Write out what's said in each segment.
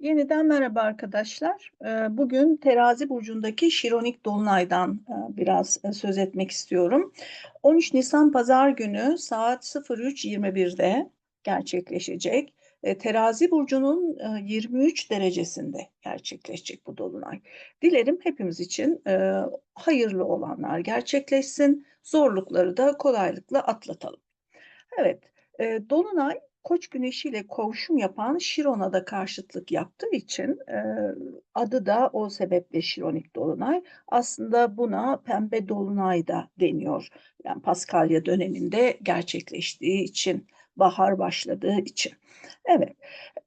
Yeniden merhaba arkadaşlar. Ee, Bugün Terazi burcundaki Şironik Dolunay'dan e, biraz e, söz etmek istiyorum. 13 Nisan Pazar günü saat 03.21'de gerçekleşecek. E, Terazi burcunun 23 derecesinde gerçekleşecek bu dolunay. Dilerim hepimiz için hayırlı olanlar gerçekleşsin, zorlukları da kolaylıkla atlatalım. Evet, dolunay Koç güneşiyle kavuşum yapan Şiron'a da karşıtlık yaptığı için e, adı da o sebeple Şironik Dolunay. Aslında buna Pembe Dolunay da deniyor. Yani Paskalya döneminde gerçekleştiği için, bahar başladığı için. Evet,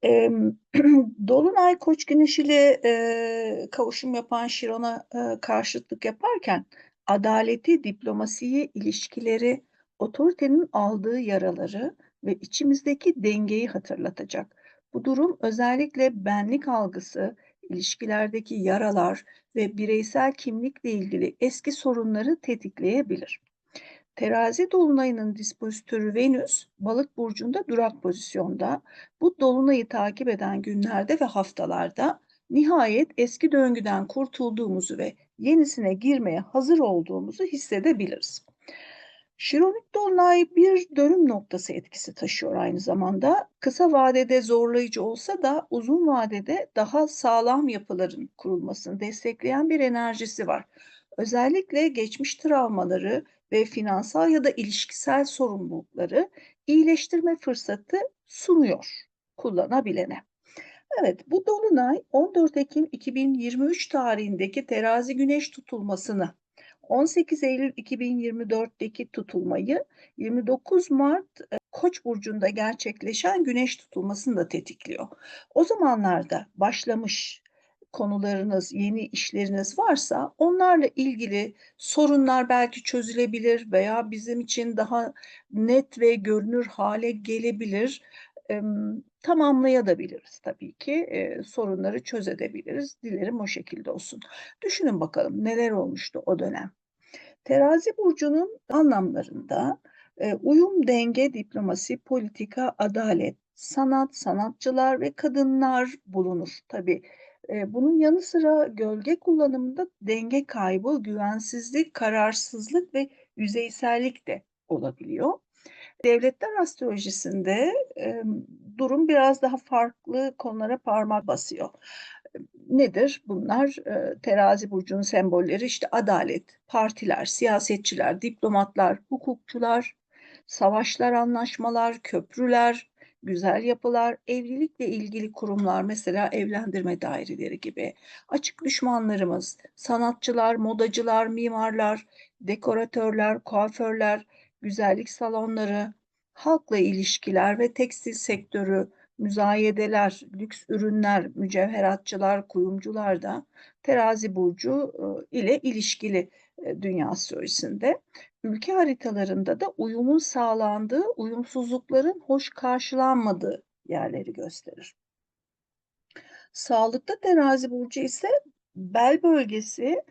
e, Dolunay Koç güneşiyle e, kavuşum yapan Şiron'a e, karşıtlık yaparken adaleti, diplomasiyi, ilişkileri, otoritenin aldığı yaraları ve içimizdeki dengeyi hatırlatacak. Bu durum özellikle benlik algısı, ilişkilerdeki yaralar ve bireysel kimlikle ilgili eski sorunları tetikleyebilir. Terazi dolunayının dispozitörü Venüs, balık burcunda durak pozisyonda. Bu dolunayı takip eden günlerde ve haftalarda nihayet eski döngüden kurtulduğumuzu ve yenisine girmeye hazır olduğumuzu hissedebiliriz. Şironik dolunay bir dönüm noktası etkisi taşıyor aynı zamanda. Kısa vadede zorlayıcı olsa da uzun vadede daha sağlam yapıların kurulmasını destekleyen bir enerjisi var. Özellikle geçmiş travmaları ve finansal ya da ilişkisel sorumlulukları iyileştirme fırsatı sunuyor kullanabilene. Evet, bu dolunay 14 Ekim 2023 tarihindeki terazi güneş tutulmasını 18 Eylül 2024'teki tutulmayı 29 Mart e, Koç burcunda gerçekleşen güneş tutulmasını da tetikliyor. O zamanlarda başlamış konularınız, yeni işleriniz varsa onlarla ilgili sorunlar belki çözülebilir veya bizim için daha net ve görünür hale gelebilir. Tamamlayabiliriz tabii ki. E, sorunları çözebiliriz. Dilerim o şekilde olsun. Düşünün bakalım neler olmuştu o dönem. Terazi burcunun anlamlarında e, uyum, denge, diplomasi, politika, adalet, sanat, sanatçılar ve kadınlar bulunur. Tabii e, bunun yanı sıra gölge kullanımında denge kaybı, güvensizlik, kararsızlık ve yüzeysellik de olabiliyor. Devletler astrolojisinde e, durum biraz daha farklı konulara parmak basıyor nedir? Bunlar e, terazi burcunun sembolleri işte adalet, partiler, siyasetçiler, diplomatlar, hukukçular, savaşlar, anlaşmalar, köprüler, güzel yapılar, evlilikle ilgili kurumlar mesela evlendirme daireleri gibi, açık düşmanlarımız, sanatçılar, modacılar, mimarlar, dekoratörler, kuaförler, güzellik salonları, halkla ilişkiler ve tekstil sektörü, müzayedeler, lüks ürünler, mücevheratçılar, kuyumcular da terazi burcu e, ile ilişkili e, dünya astrolojisinde. Ülke haritalarında da uyumun sağlandığı, uyumsuzlukların hoş karşılanmadığı yerleri gösterir. Sağlıkta terazi burcu ise bel bölgesi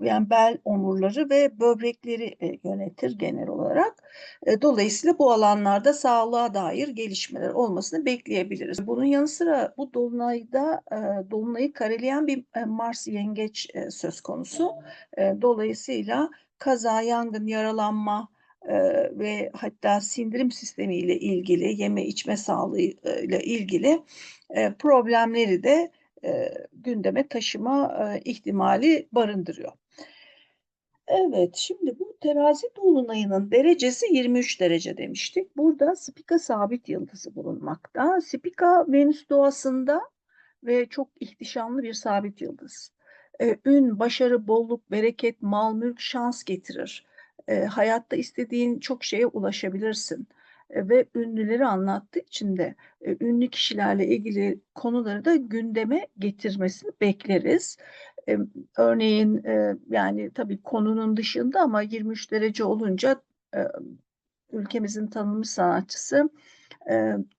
yani bel omurları ve böbrekleri yönetir genel olarak. Dolayısıyla bu alanlarda sağlığa dair gelişmeler olmasını bekleyebiliriz. Bunun yanı sıra bu dolunayda dolunayı kareleyen bir Mars yengeç söz konusu. Dolayısıyla kaza, yangın, yaralanma, ve hatta sindirim sistemi ile ilgili, yeme içme sağlığı ile ilgili problemleri de e, gündeme taşıma e, ihtimali barındırıyor. Evet, şimdi bu terazi dolunayının derecesi 23 derece demiştik. Burada Spika sabit yıldızı bulunmakta. Spika Venüs doğasında ve çok ihtişamlı bir sabit yıldız. Ee, ün, başarı, bolluk, bereket, mal, mülk, şans getirir. Ee, hayatta istediğin çok şeye ulaşabilirsin. E, ve ünlüleri anlattığı için de e, ünlü kişilerle ilgili konuları da gündeme getirmesini bekleriz. E, örneğin yani tabii konunun dışında ama 23 derece olunca ülkemizin tanınmış sanatçısı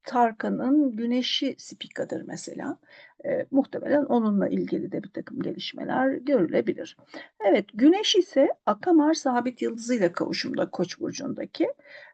Tarkan'ın Güneşi Spika'dır mesela. E, muhtemelen onunla ilgili de bir takım gelişmeler görülebilir. Evet, Güneş ise Akamar sabit yıldızıyla kavuşumda Koç burcundaki.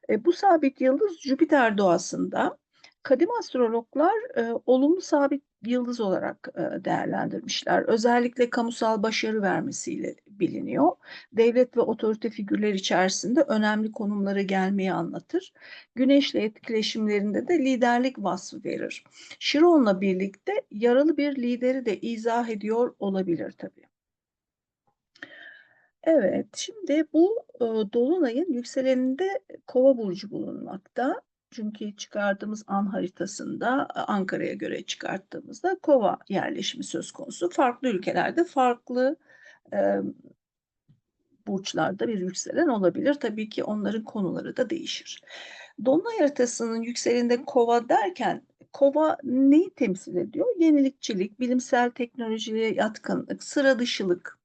E, bu sabit yıldız Jüpiter doğasında Kadim astrologlar e, olumlu sabit yıldız olarak e, değerlendirmişler. Özellikle kamusal başarı vermesiyle biliniyor. Devlet ve otorite figürler içerisinde önemli konumlara gelmeyi anlatır. Güneşle etkileşimlerinde de liderlik vasfı verir. Şiron'la birlikte yaralı bir lideri de izah ediyor olabilir tabii. Evet, şimdi bu e, dolunayın yükseleninde Kova burcu bulunmakta. Çünkü çıkardığımız an haritasında Ankara'ya göre çıkarttığımızda Kova yerleşimi söz konusu. Farklı ülkelerde farklı e, burçlarda bir yükselen olabilir. Tabii ki onların konuları da değişir. Dolunay haritasının yükselinde Kova derken Kova neyi temsil ediyor? Yenilikçilik, bilimsel teknolojiye yatkınlık, sıra dışılık,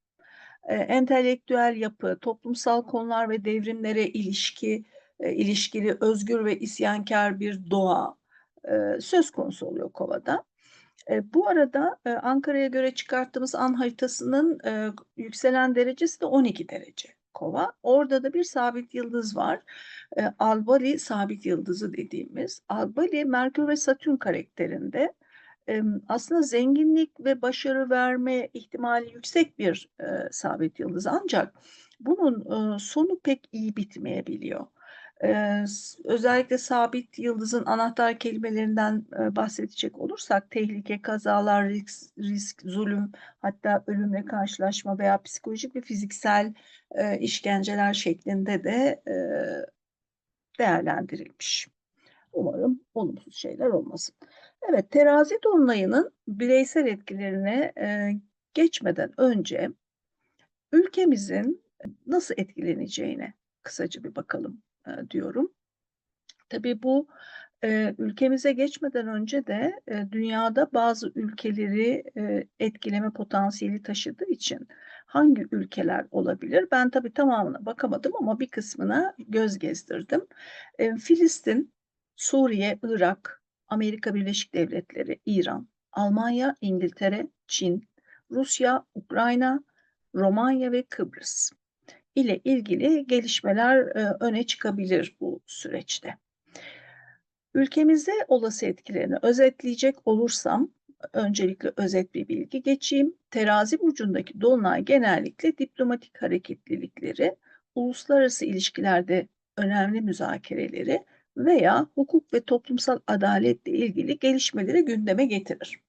e, entelektüel yapı, toplumsal konular ve devrimlere ilişki, e, ilişkili özgür ve isyankar bir doğa e, söz konusu oluyor Kova'da. E, bu arada e, Ankara'ya göre çıkarttığımız an haritasının e, yükselen derecesi de 12 derece Kova. Orada da bir sabit yıldız var. E, Albali sabit yıldızı dediğimiz. Albali Merkür ve Satürn karakterinde aslında zenginlik ve başarı verme ihtimali yüksek bir e, sabit yıldız ancak bunun e, sonu pek iyi bitmeyebiliyor. E, özellikle sabit yıldızın anahtar kelimelerinden e, bahsedecek olursak tehlike, kazalar, risk, risk, zulüm, hatta ölümle karşılaşma veya psikolojik ve fiziksel e, işkenceler şeklinde de e, değerlendirilmiş. Umarım olumsuz şeyler olmasın. Evet, terazi dolunayının bireysel etkilerine e, geçmeden önce ülkemizin nasıl etkileneceğine kısaca bir bakalım diyorum. Tabii bu e, ülkemize geçmeden önce de e, dünyada bazı ülkeleri e, etkileme potansiyeli taşıdığı için hangi ülkeler olabilir? Ben tabii tamamına bakamadım ama bir kısmına göz gezdirdim. E, Filistin, Suriye, Irak, Amerika Birleşik Devletleri, İran, Almanya, İngiltere, Çin, Rusya, Ukrayna, Romanya ve Kıbrıs ile ilgili gelişmeler e, öne çıkabilir bu süreçte. Ülkemize olası etkilerini özetleyecek olursam, öncelikle özet bir bilgi geçeyim. Terazi burcundaki dolunay genellikle diplomatik hareketlilikleri, uluslararası ilişkilerde önemli müzakereleri veya hukuk ve toplumsal adaletle ilgili gelişmeleri gündeme getirir.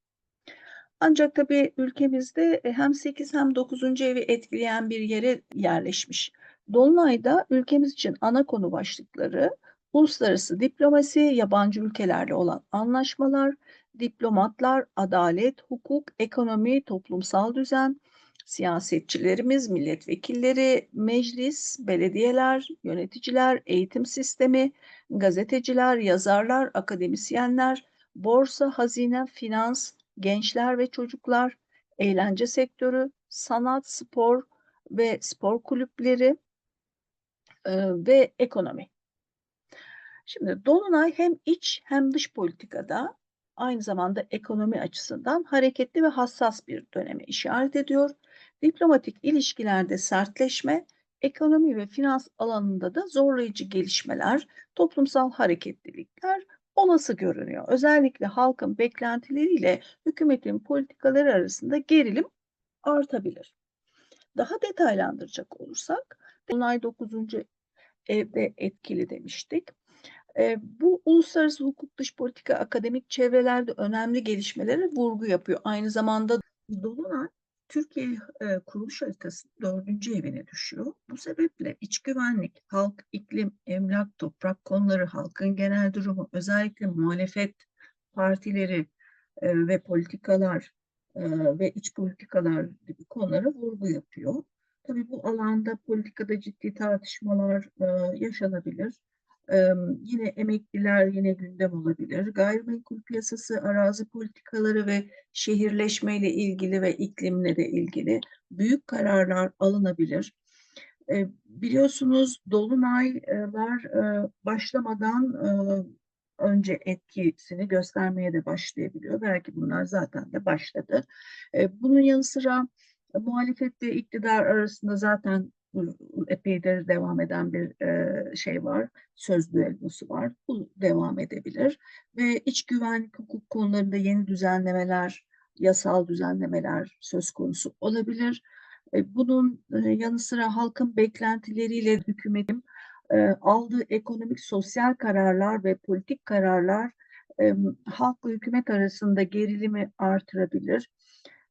Ancak tabii ülkemizde e, hem 8 hem 9. evi etkileyen bir yere yerleşmiş. Dolunay'da ülkemiz için ana konu başlıkları uluslararası diplomasi, yabancı ülkelerle olan anlaşmalar, diplomatlar, adalet, hukuk, ekonomi, toplumsal düzen, siyasetçilerimiz, milletvekilleri, meclis, belediyeler, yöneticiler, eğitim sistemi, gazeteciler, yazarlar, akademisyenler, borsa, hazine, finans, gençler ve çocuklar, eğlence sektörü, sanat, spor ve spor kulüpleri e, ve ekonomi. Şimdi Dolunay hem iç hem dış politikada aynı zamanda ekonomi açısından hareketli ve hassas bir döneme işaret ediyor. Diplomatik ilişkilerde sertleşme, ekonomi ve finans alanında da zorlayıcı gelişmeler, toplumsal hareketlilikler olası görünüyor. Özellikle halkın beklentileriyle hükümetin politikaları arasında gerilim artabilir. Daha detaylandıracak olursak, Dolunay 9. evde etkili demiştik. E, bu uluslararası hukuk dış politika akademik çevrelerde önemli gelişmelere vurgu yapıyor. Aynı zamanda Dolunay Türkiye e, kuruluş haritasının dördüncü evine düşüyor. Bu sebeple iç güvenlik, halk, iklim, emlak, toprak konuları, halkın genel durumu, özellikle muhalefet partileri e, ve politikalar e, ve iç politikalar gibi konulara vurgu yapıyor. Tabii bu alanda politikada ciddi tartışmalar e, yaşanabilir. Yine emekliler yine gündem olabilir. Gayrimenkul piyasası, arazi politikaları ve şehirleşmeyle ilgili ve iklimle de ilgili büyük kararlar alınabilir. Ee, biliyorsunuz dolunaylar e, başlamadan e, önce etkisini göstermeye de başlayabiliyor. Belki bunlar zaten de başladı. E, bunun yanı sıra muhalefet ve iktidar arasında zaten epeydir devam eden bir eee, şey var, söz düellosu var. Bu devam edebilir ve iç güvenlik hukuk konularında yeni düzenlemeler, yasal düzenlemeler söz konusu olabilir. E, bunun e, yanı sıra halkın beklentileriyle hükümetin e, aldığı ekonomik sosyal kararlar ve politik kararlar e, halkla hükümet arasında gerilimi artırabilir.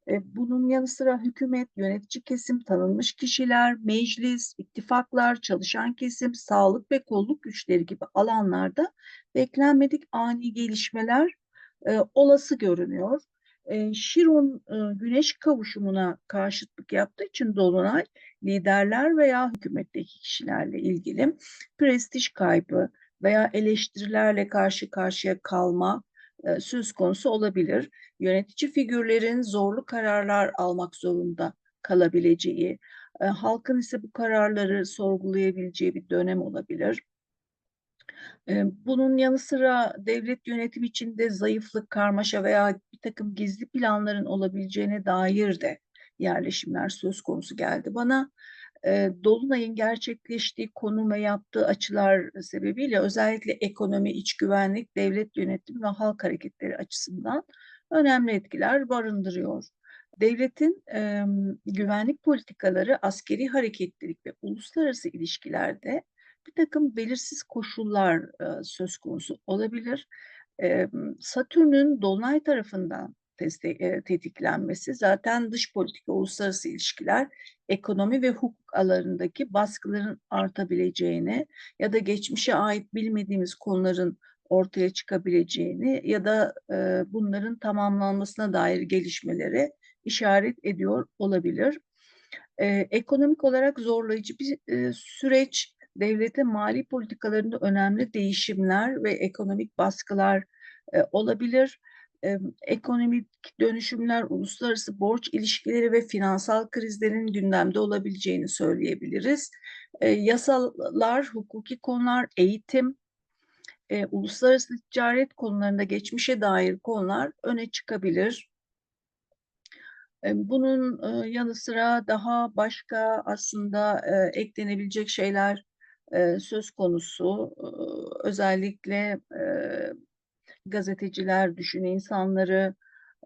E, bunun yanı sıra hükümet, yönetici kesim, tanınmış kişiler, meclis, ittifaklar, çalışan kesim, sağlık ve kolluk güçleri gibi alanlarda beklenmedik ani gelişmeler e, olası görünüyor. E, Şiron e, güneş kavuşumuna karşıtlık yaptığı için Dolunay liderler veya hükümetteki kişilerle ilgili prestij kaybı veya eleştirilerle karşı karşıya kalma e, söz konusu olabilir. Yönetici figürlerin zorlu kararlar almak zorunda kalabileceği, e, halkın ise bu kararları sorgulayabileceği bir dönem olabilir. E, bunun yanı sıra devlet yönetimi içinde zayıflık, karmaşa veya bir takım gizli planların olabileceğine dair de yerleşimler söz konusu geldi bana. Dolunay'ın gerçekleştiği konum ve yaptığı açılar sebebiyle özellikle ekonomi, iç güvenlik, devlet yönetimi ve halk hareketleri açısından önemli etkiler barındırıyor. Devletin e, güvenlik politikaları, askeri hareketlilik ve uluslararası ilişkilerde bir takım belirsiz koşullar e, söz konusu olabilir. E, Satürn'ün Dolunay tarafından tetiklenmesi zaten dış politika, uluslararası ilişkiler, ekonomi ve hukuk alanındaki baskıların artabileceğini ya da geçmişe ait bilmediğimiz konuların ortaya çıkabileceğini ya da e, bunların tamamlanmasına dair gelişmeleri işaret ediyor olabilir. E, ekonomik olarak zorlayıcı bir e, süreç, devletin mali politikalarında önemli değişimler ve ekonomik baskılar e, olabilir ekonomik dönüşümler, uluslararası borç ilişkileri ve finansal krizlerin gündemde olabileceğini söyleyebiliriz. E, yasalar, hukuki konular, eğitim, e, uluslararası ticaret konularında geçmişe dair konular öne çıkabilir. E, bunun e, yanı sıra daha başka aslında e, eklenebilecek şeyler söz konusu. Özellikle gazeteciler, düşün insanları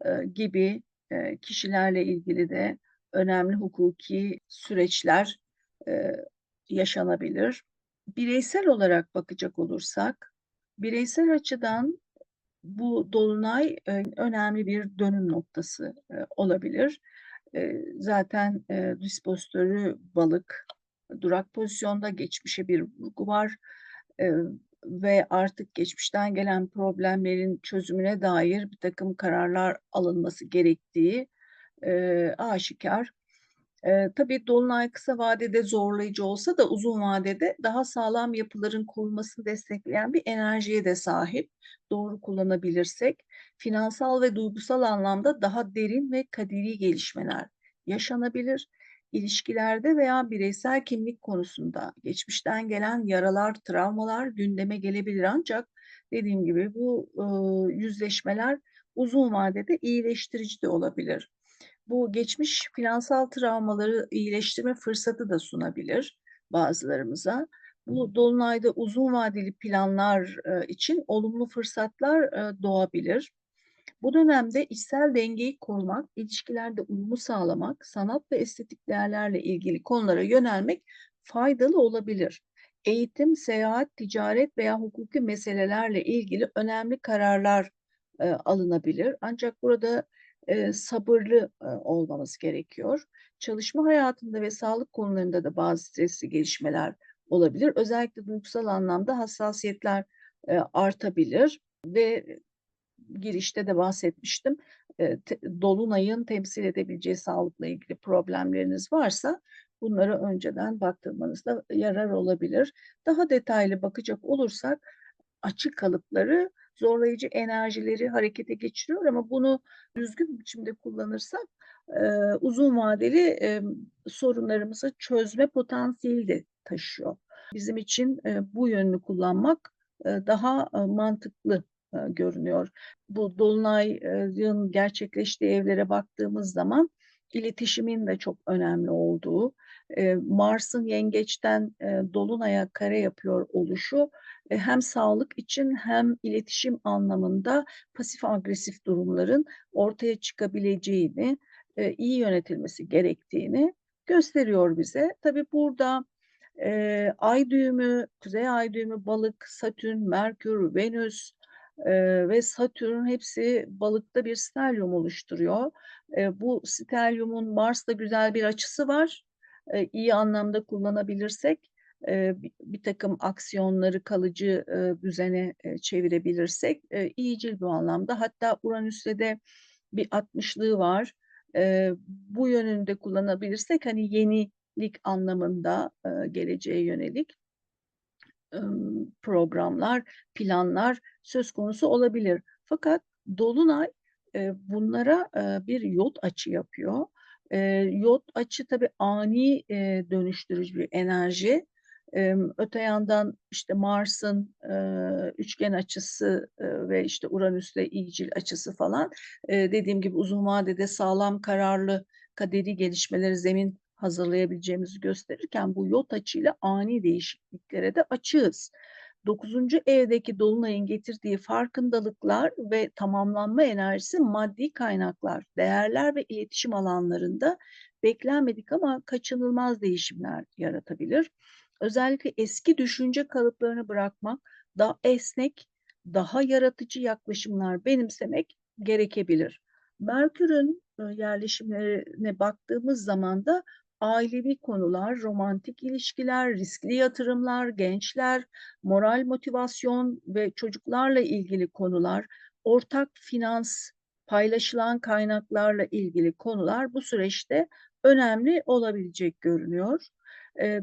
e, gibi e, kişilerle ilgili de önemli hukuki süreçler e, yaşanabilir. Bireysel olarak bakacak olursak, bireysel açıdan bu dolunay önemli bir dönüm noktası olabilir. Zaten e, dispozitörü balık, durak pozisyonda geçmişe bir vurgu var. Ve artık geçmişten gelen problemlerin çözümüne dair bir takım kararlar alınması gerektiği e, aşikar. E, tabii Dolunay kısa vadede zorlayıcı olsa da uzun vadede daha sağlam yapıların kurulmasını destekleyen bir enerjiye de sahip. Doğru kullanabilirsek finansal ve duygusal anlamda daha derin ve kaderi gelişmeler yaşanabilir ilişkilerde veya bireysel kimlik konusunda geçmişten gelen yaralar, travmalar gündeme gelebilir ancak dediğim gibi bu e, yüzleşmeler uzun vadede iyileştirici de olabilir. Bu geçmiş finansal travmaları iyileştirme fırsatı da sunabilir bazılarımıza. Bu dolunayda uzun vadeli planlar e, için olumlu fırsatlar e, doğabilir. Bu dönemde içsel dengeyi korumak, ilişkilerde uyumu sağlamak, sanat ve estetik değerlerle ilgili konulara yönelmek faydalı olabilir. Eğitim, seyahat, ticaret veya hukuki meselelerle ilgili önemli kararlar e, alınabilir. Ancak burada e, sabırlı e, olmamız gerekiyor. Çalışma hayatında ve sağlık konularında da bazı stresli gelişmeler olabilir. Özellikle duygusal anlamda hassasiyetler e, artabilir ve girişte de bahsetmiştim. Dolunay'ın temsil edebileceği sağlıkla ilgili problemleriniz varsa bunları önceden baktırmanızda yarar olabilir. Daha detaylı bakacak olursak açık kalıpları zorlayıcı enerjileri harekete geçiriyor ama bunu düzgün biçimde kullanırsak uzun vadeli sorunlarımızı çözme potansiyeli de taşıyor. Bizim için bu yönünü kullanmak daha mantıklı görünüyor. Bu Dolunay'ın gerçekleştiği evlere baktığımız zaman iletişimin de çok önemli olduğu, eee, Mars'ın yengeçten, eee, dolunaya kare yapıyor oluşu, hem sağlık için hem iletişim anlamında pasif agresif durumların ortaya çıkabileceğini, iyi yönetilmesi gerektiğini gösteriyor bize. Tabii burada, ay düğümü, kuzey ay düğümü balık, Satürn, Merkür, Venüs, eee, ve Satürn hepsi balıkta bir stelyum oluşturuyor. Eee, bu stelyumun Mars'la güzel bir açısı var. Eee, iyi anlamda kullanabilirsek, eee, bi birtakım aksiyonları kalıcı, eee, düzene, eee, çevirebilirsek, eee, iyicil bu anlamda. Hatta Uranüs'le de bir 60'lığı var. Eee, bu yönünde kullanabilirsek, hani, yenilik anlamında, eee, geleceğe yönelik programlar, planlar söz konusu olabilir. Fakat dolunay, bunlara, bir yot açı yapıyor. Yot açı tabii ani, dönüştürücü bir enerji. Öte yandan, işte, Mars'ın, üçgen açısı, ve, işte, Uranüs'le iyicil açısı falan, dediğim gibi uzun vadede sağlam, kararlı, kaderi gelişmeleri, zemin hazırlayabileceğimizi gösterirken bu yot açıyla ani değişikliklere de açığız. 9'uncu evdeki dolunayın getirdiği farkındalıklar ve tamamlanma enerjisi maddi kaynaklar, değerler ve iletişim alanlarında beklenmedik ama kaçınılmaz değişimler yaratabilir. Özellikle eski düşünce kalıplarını bırakmak, daha esnek, daha yaratıcı yaklaşımlar benimsemek gerekebilir. Merkür'ün, eee, yerleşimlerine baktığımız zaman da ailevi konular, romantik ilişkiler, riskli yatırımlar, gençler, moral motivasyon ve çocuklarla ilgili konular, ortak finans, paylaşılan kaynaklarla ilgili konular bu süreçte önemli olabilecek görünüyor.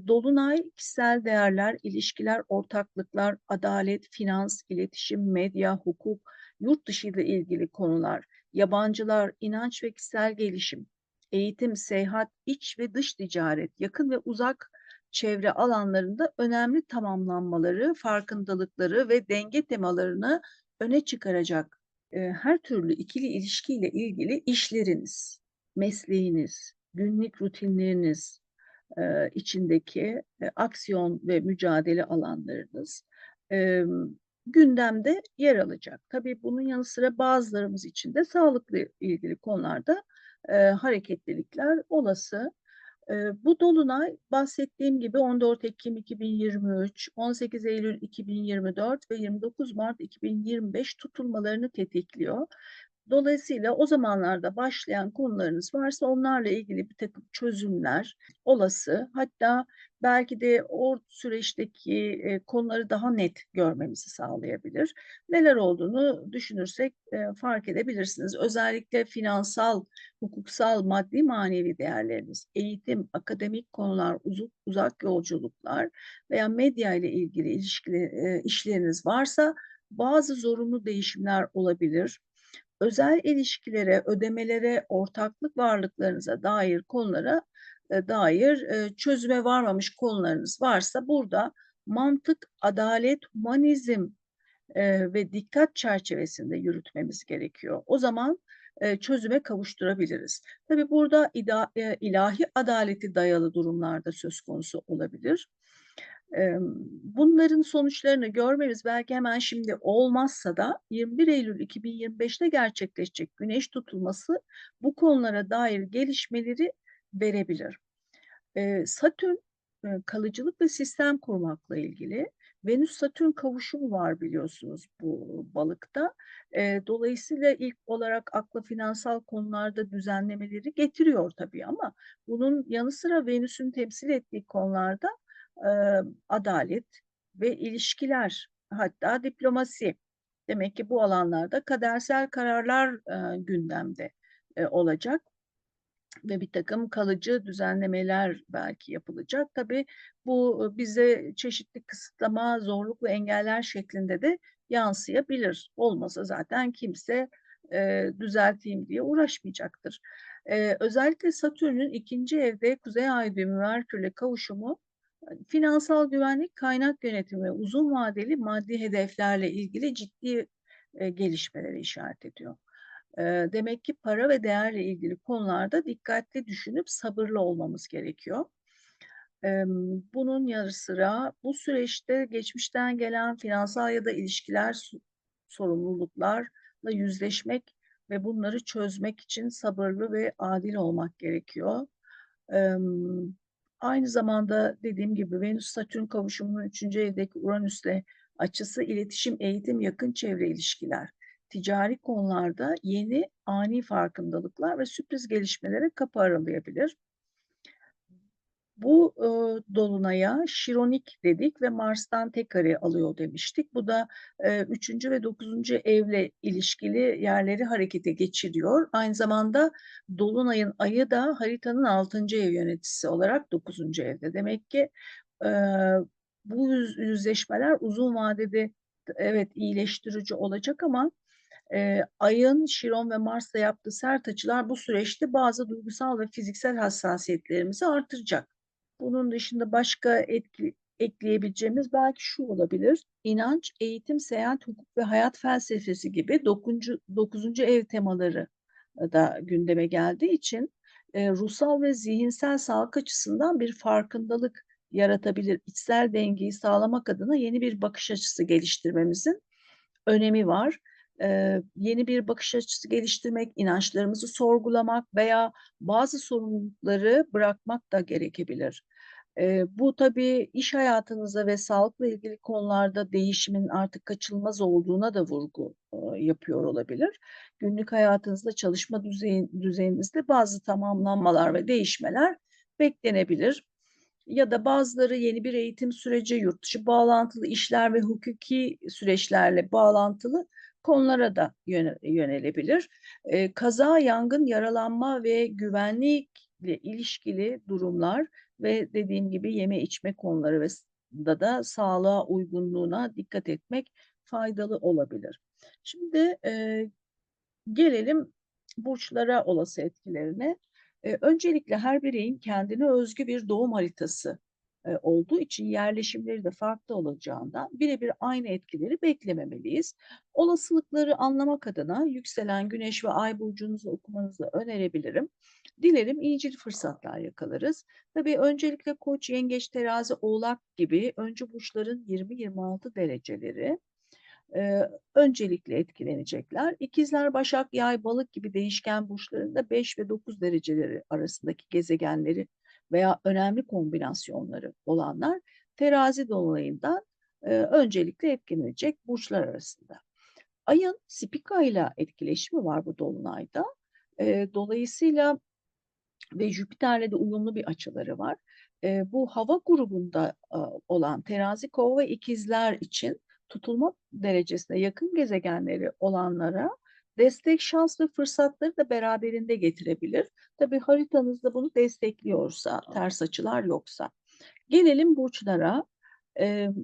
Dolunay kişisel değerler, ilişkiler, ortaklıklar, adalet, finans, iletişim, medya, hukuk, yurt dışı ile ilgili konular, yabancılar, inanç ve kişisel gelişim, eğitim, seyahat, iç ve dış ticaret, yakın ve uzak çevre alanlarında önemli tamamlanmaları, farkındalıkları ve denge temalarını öne çıkaracak, eee, her türlü ikili ilişkiyle ilgili işleriniz, mesleğiniz, günlük rutinleriniz, eee, içindeki, eee, aksiyon ve mücadele alanlarınız, emm, gündemde yer alacak. Tabii bunun yanı sıra bazılarımız için de sağlıkla ilgili konularda, eee, hareketlilikler olası. Eee, bu dolunay bahsettiğim gibi 14 Ekim 2023, 18 Eylül 2024 ve 29 Mart 2025 tutulmalarını tetikliyor. Dolayısıyla o zamanlarda başlayan konularınız varsa onlarla ilgili birtakım çözümler olası. Hatta belki de o süreçteki, eee, konuları daha net görmemizi sağlayabilir. Neler olduğunu düşünürsek, eee, fark edebilirsiniz. Özellikle finansal, hukuksal, maddi manevi değerleriniz, eğitim, akademik konular, uzuk uzak yolculuklar veya medya ile ilgili ilişkili eee, işleriniz varsa bazı zorunlu değişimler olabilir. Özel ilişkilere, ödemelere, ortaklık varlıklarınıza dair konulara, eee, dair, eee, çözüme varmamış konularınız varsa burada mantık, adalet, humanizm, eee, ve dikkat çerçevesinde yürütmemiz gerekiyor. O zaman, çözüme kavuşturabiliriz. Tabii burada ilahi adaleti dayalı durumlar da söz konusu olabilir. Bunların sonuçlarını görmemiz belki hemen şimdi olmazsa da 21 Eylül 2025'te gerçekleşecek güneş tutulması bu konulara dair gelişmeleri verebilir. Satürn, kalıcılık ve sistem kurmakla ilgili. Venüs-Satürn kavuşumu var biliyorsunuz bu balıkta. Eee, dolayısıyla ilk olarak akla finansal konularda düzenlemeleri getiriyor tabii ama bunun yanı sıra Venüs'ün temsil ettiği konularda, eee, adalet ve ilişkiler, hatta diplomasi. Demek ki bu alanlarda kadersel kararlar, eee, gündemde, eee, olacak ve birtakım kalıcı düzenlemeler belki yapılacak. Tabii bu, ııı, bize çeşitli kısıtlama, zorluk ve engeller şeklinde de yansıyabilir. Olmasa zaten kimse, eee, düzelteyim diye uğraşmayacaktır. Eee, özellikle Satürn'ün 2. evde kuzey ay düğümü Merkür'le kavuşumu, finansal güvenlik, kaynak yönetimi ve uzun vadeli maddi hedeflerle ilgili ciddi, eee, gelişmelere işaret ediyor. Eee, demek ki para ve değerle ilgili konularda dikkatli düşünüp sabırlı olmamız gerekiyor. Bunun yanı sıra bu süreçte geçmişten gelen finansal ya da ilişkiler sorumluluklarla yüzleşmek ve bunları çözmek için sabırlı ve adil olmak gerekiyor. Aynı zamanda dediğim gibi Venüs-Satürn kavuşumunun 3. evdeki Uranüs'le açısı iletişim, eğitim, yakın çevre ilişkiler, ticari konularda yeni ani farkındalıklar ve sürpriz gelişmelere kapı aralayabilir. Bu, ııı, dolunaya Şironik dedik ve Mars'tan tek kare alıyor demiştik. Bu da, eee, 3. ve 9. evle ilişkili yerleri harekete geçiriyor. Aynı zamanda dolunayın ayı da haritanın 6. ev yöneticisi olarak 9. evde. Demek ki, eee, bu yüz yüzleşmeler uzun vadede evet iyileştirici olacak ama, eee, ayın Şiron ve Mars'la yaptığı sert açılar bu süreçte bazı duygusal ve fiziksel hassasiyetlerimizi artıracak. Bunun dışında başka etki ekleyebileceğimiz belki şu olabilir: İnanç, eğitim, seyahat, hukuk ve hayat felsefesi gibi dokuncu 9. ev temaları da gündeme geldiği için, eee, ruhsal ve zihinsel sağlık açısından bir farkındalık yaratabilir. İçsel dengeyi sağlamak adına yeni bir bakış açısı geliştirmemizin önemi var. Eee, yeni bir bakış açısı geliştirmek, inançlarımızı sorgulamak veya bazı sorumlulukları bırakmak da gerekebilir. Eee, bu tabii iş hayatınızda ve sağlıkla ilgili konularda değişimin artık kaçınılmaz olduğuna da vurgu, ııı, yapıyor olabilir. Günlük hayatınızda, çalışma düzeyin düzeninizde bazı tamamlanmalar ve değişmeler beklenebilir ya da bazıları yeni bir eğitim süreci, yurt dışı bağlantılı işler ve hukuki süreçlerle bağlantılı konulara da yöne yönelebilir. Eee, kaza, yangın, yaralanma ve güvenlikle ilişkili durumlar ve dediğim gibi yeme içme konuları ve da da sağlığa uygunluğuna dikkat etmek faydalı olabilir. Şimdi, eee, gelelim burçlara olası etkilerine. Eee, öncelikle her bireyin kendine özgü bir doğum haritası, eee, olduğu için yerleşimleri de farklı olacağından birebir aynı etkileri beklememeliyiz. Olasılıkları anlamak adına yükselen güneş ve ay burcunuzu okumanızı önerebilirim. Dilerim iyicil fırsatlar yakalarız. Tabii öncelikle Koç, Yengeç, Terazi, Oğlak gibi öncü burçların 20-26 dereceleri, eee, öncelikle etkilenecekler. İkizler, Başak, Yay, Balık gibi değişken burçların da 5 ve 9 dereceleri arasındaki gezegenleri veya önemli kombinasyonları olanlar Terazi dolunayından, eee, öncelikle etkilenecek burçlar arasında. Ayın Spika'yla etkileşimi var bu dolunayda. Eee, dolayısıyla ve Jüpiter'le de uyumlu bir açıları var. Eee, bu hava grubunda, aaa, olan Terazi, Kova ve İkizler için tutulma derecesine yakın gezegenleri olanlara destek, şans ve fırsatları da beraberinde getirebilir. Tabii haritanızda bunu destekliyorsa, ters açılar yoksa. Gelelim burçlara. Emm,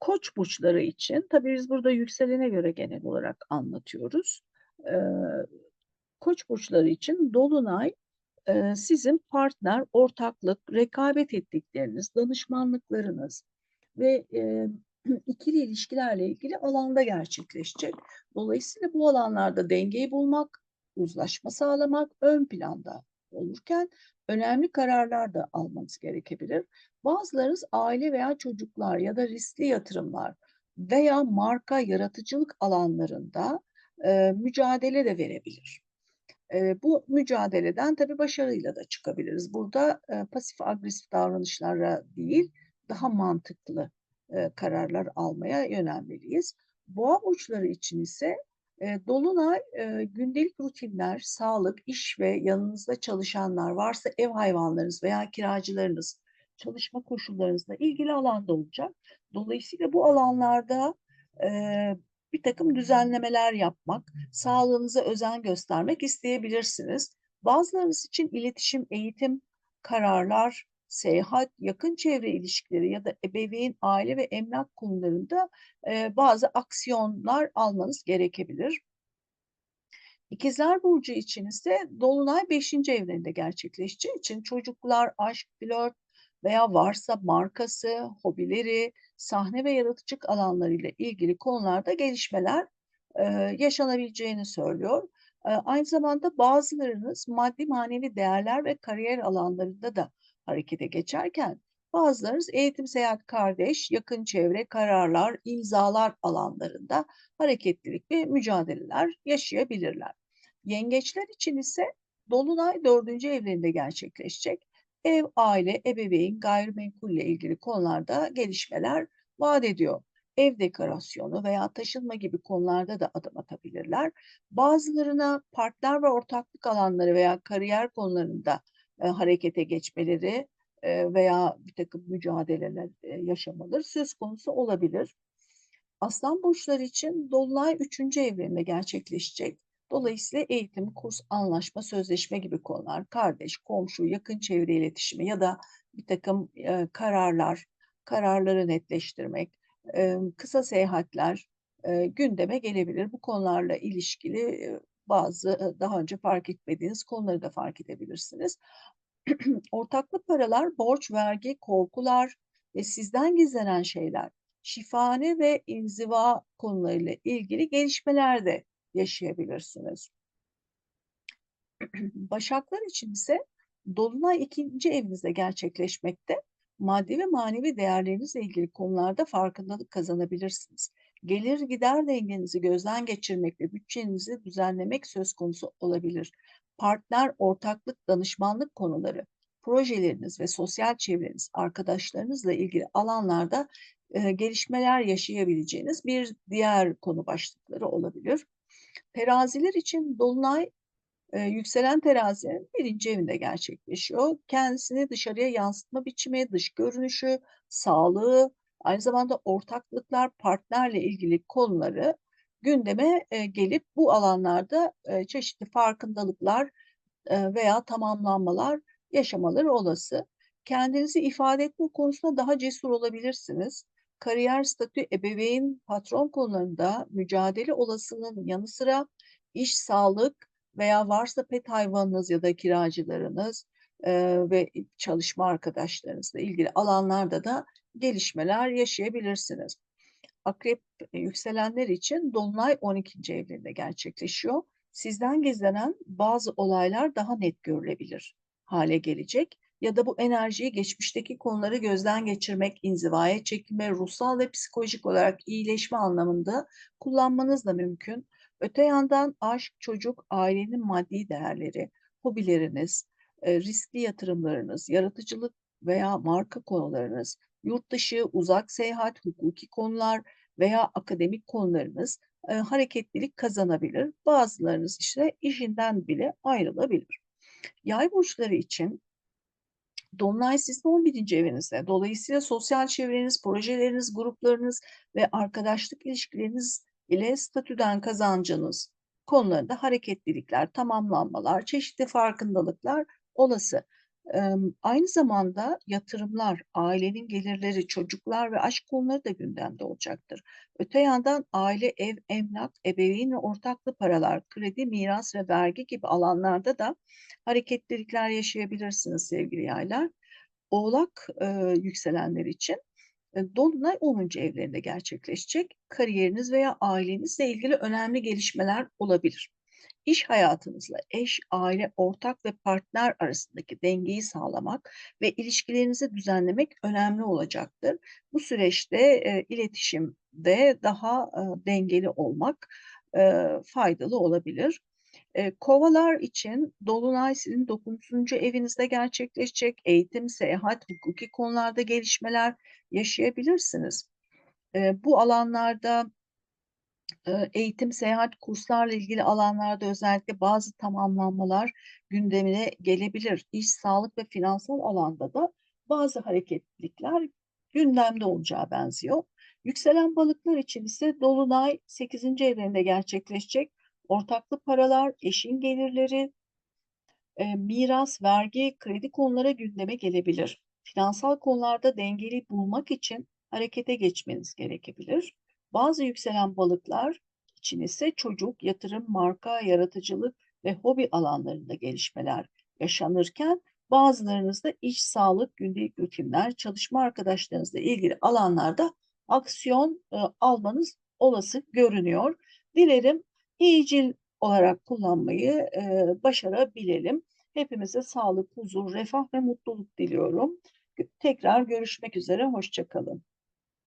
Koç burçları için tabii biz burada yükselene göre genel olarak anlatıyoruz. Eee, Koç burçları için dolunay, sizin partner, ortaklık, rekabet ettikleriniz, danışmanlıklarınız ve, ikili ilişkilerle ilgili alanda gerçekleşecek. Dolayısıyla bu alanlarda dengeyi bulmak, uzlaşma sağlamak ön planda olurken önemli kararlar da almanız gerekebilir. Bazılarınız aile veya çocuklar ya da riskli yatırımlar veya marka, yaratıcılık alanlarında, eee, mücadele de verebilir. Eee, bu mücadeleden tabii başarıyla da çıkabiliriz. Burada, eee, pasif agresif davranışlara değil, daha mantıklı, eee, kararlar almaya yönelmeliyiz. Boğa burçları için ise, eee, dolunay, eee, gündelik rutinler, sağlık, iş ve yanınızda çalışanlar varsa ev hayvanlarınız veya kiracılarınız, çalışma koşullarınızla ilgili alanda olacak. Dolayısıyla bu alanlarda, eee, birtakım düzenlemeler yapmak, sağlığınıza özen göstermek isteyebilirsiniz. Bazılarınız için iletişim, eğitim, kararlar, seyahat, yakın çevre ilişkileri ya da ebeveyn, aile ve emlak konularında, eee, bazı aksiyonlar almanız gerekebilir. İkizler burcu için ise dolunay 5. evlerinde gerçekleşeceği için çocuklar, aşk, flört veya varsa markası, hobileri, sahne ve yaratıcılık alanlarıyla ilgili konularda gelişmeler eee, yaşanabileceğini söylüyor. Eee, aynı zamanda bazılarınız maddi manevi değerler ve kariyer alanlarında da harekete geçerken bazılarınız eğitim, seyahat, kardeş, yakın çevre, kararlar, imzalar alanlarında hareketlilik ve mücadeleler yaşayabilirler. Yengeçler için ise Dolunay dördüncü evlerinde gerçekleşecek. Ev, aile, ebeveyn, gayrimenkulle ilgili konularda gelişmeler vaat ediyor. Ev dekorasyonu veya taşınma gibi konularda da adım atabilirler. Bazılarına partner ve ortaklık alanları veya kariyer konularında e, harekete geçmeleri e, veya bir takım mücadeleler e, yaşamaları söz konusu olabilir. Aslan burçları için Dolunay üçüncü evreninde gerçekleşecek. Dolayısıyla eğitim, kurs, anlaşma, sözleşme gibi konular, kardeş, komşu, yakın çevre iletişimi ya da bir takım e, kararlar, kararları netleştirmek, e, kısa seyahatler e, gündeme gelebilir. Bu konularla ilişkili e, bazı daha önce fark etmediğiniz konuları da fark edebilirsiniz. Ortaklı paralar, borç, vergi, korkular ve sizden gizlenen şeyler, şifane ve inziva konularıyla ilgili gelişmeler de yaşayabilirsiniz. Başaklar için ise Dolunay ikinci evinizde gerçekleşmekte. Maddi ve manevi değerlerinizle ilgili konularda farkındalık kazanabilirsiniz. Gelir gider dengenizi gözden geçirmek ve bütçenizi düzenlemek söz konusu olabilir. Partner, ortaklık, danışmanlık konuları, projeleriniz ve sosyal çevreniz, arkadaşlarınızla ilgili alanlarda e, gelişmeler yaşayabileceğiniz bir diğer konu başlıkları olabilir. Teraziler için Dolunay e, yükselen terazinin birinci evinde gerçekleşiyor. Kendisini dışarıya yansıtma biçimi, dış görünüşü, sağlığı, aynı zamanda ortaklıklar, partnerle ilgili konuları gündeme e, gelip bu alanlarda e, çeşitli farkındalıklar e, veya tamamlanmalar yaşamaları olası. Kendinizi ifade etme konusunda daha cesur olabilirsiniz. Kariyer, statü, ebeveyn, patron konularında mücadele olasılığının yanı sıra iş, sağlık veya varsa pet hayvanınız ya da kiracılarınız e, ve çalışma arkadaşlarınızla ilgili alanlarda da gelişmeler yaşayabilirsiniz. Akrep yükselenler için Dolunay 12. evlerinde gerçekleşiyor. Sizden gizlenen bazı olaylar daha net görülebilir hale gelecek ya da bu enerjiyi geçmişteki konuları gözden geçirmek, inzivaya çekme, ruhsal ve psikolojik olarak iyileşme anlamında kullanmanız da mümkün. Öte yandan aşk, çocuk, ailenin maddi değerleri, hobileriniz, e, riskli yatırımlarınız, yaratıcılık veya marka konularınız, yurt dışı, uzak seyahat, hukuki konular veya akademik konularınız e, hareketlilik kazanabilir. Bazılarınız işte işinden bile ayrılabilir. Yay burçları için Dolunay sizin 11. evinizde. Dolayısıyla sosyal çevreniz, projeleriniz, gruplarınız ve arkadaşlık ilişkileriniz ile statüden kazancınız konularında hareketlilikler, tamamlanmalar, çeşitli farkındalıklar olası. Aynı zamanda yatırımlar, ailenin gelirleri, çocuklar ve aşk konuları da gündemde olacaktır. Öte yandan aile, ev, emlak, ebeveyn ve ortaklı paralar, kredi, miras ve vergi gibi alanlarda da hareketlilikler yaşayabilirsiniz sevgili yaylar. Oğlak e, yükselenler için Dolunay 10. evlerinde gerçekleşecek. Kariyeriniz veya ailenizle ilgili önemli gelişmeler olabilir. İş hayatınızla eş, aile, ortak ve partner arasındaki dengeyi sağlamak ve ilişkilerinizi düzenlemek önemli olacaktır. Bu süreçte e, iletişimde daha e, dengeli olmak e, faydalı olabilir. E, kovalar için Dolunay sizin 9. evinizde gerçekleşecek. Eğitim, seyahat, hukuki konularda gelişmeler yaşayabilirsiniz. E, bu alanlarda eğitim, seyahat, kurslarla ilgili alanlarda özellikle bazı tamamlanmalar gündemine gelebilir. İş, sağlık ve finansal alanda da bazı hareketlilikler gündemde olacağı benziyor. Yükselen balıklar için ise Dolunay 8. evreninde gerçekleşecek. Ortaklı paralar, eşin gelirleri, miras, vergi, kredi konulara gündeme gelebilir. Finansal konularda dengeli bulmak için harekete geçmeniz gerekebilir. Bazı yükselen balıklar için ise çocuk, yatırım, marka, yaratıcılık ve hobi alanlarında gelişmeler yaşanırken bazılarınızda iş, sağlık, gündelik rutinler, çalışma arkadaşlarınızla ilgili alanlarda aksiyon e, almanız olası görünüyor. Dilerim iyicil olarak kullanmayı e, başarabilelim. Hepimize sağlık, huzur, refah ve mutluluk diliyorum. Tekrar görüşmek üzere, hoşçakalın.